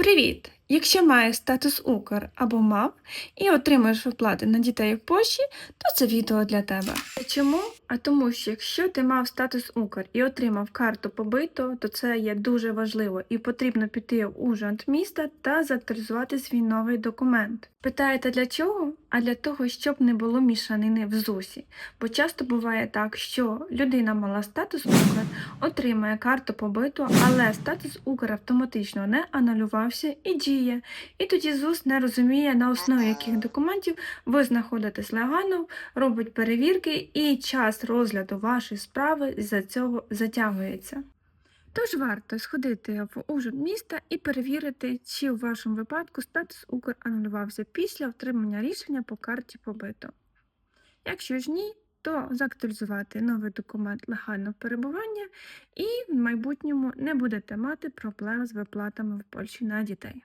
Привіт! Якщо маєш статус Укр або МАВ і отримуєш виплати на дітей в Польщі, то це відео для тебе. Чому? А тому, що якщо ти мав статус Укр і отримав карту побиту, то це є дуже важливо і потрібно піти в Ужгород міста та заактуалізувати свій новий документ. Питаєте для чого? А для того, щоб не було мішанини в ЗУСі. Бо часто буває так, що людина мала статус Укр, отримає карту побиту, але статус Укр автоматично не анулювався і діє. І тоді ЗУС не розуміє, на основі яких документів ви знаходитесь легально, робить перевірки, і час розгляду вашої справи за цього затягується. Тож варто сходити в Ужгород міста і перевірити, чи у вашому випадку статус Укр анулювався після отримання рішення по карті побиту. Якщо ж ні, то заактуалізувати новий документ легального перебування і в майбутньому не будете мати проблем з виплатами в Польщі на дітей.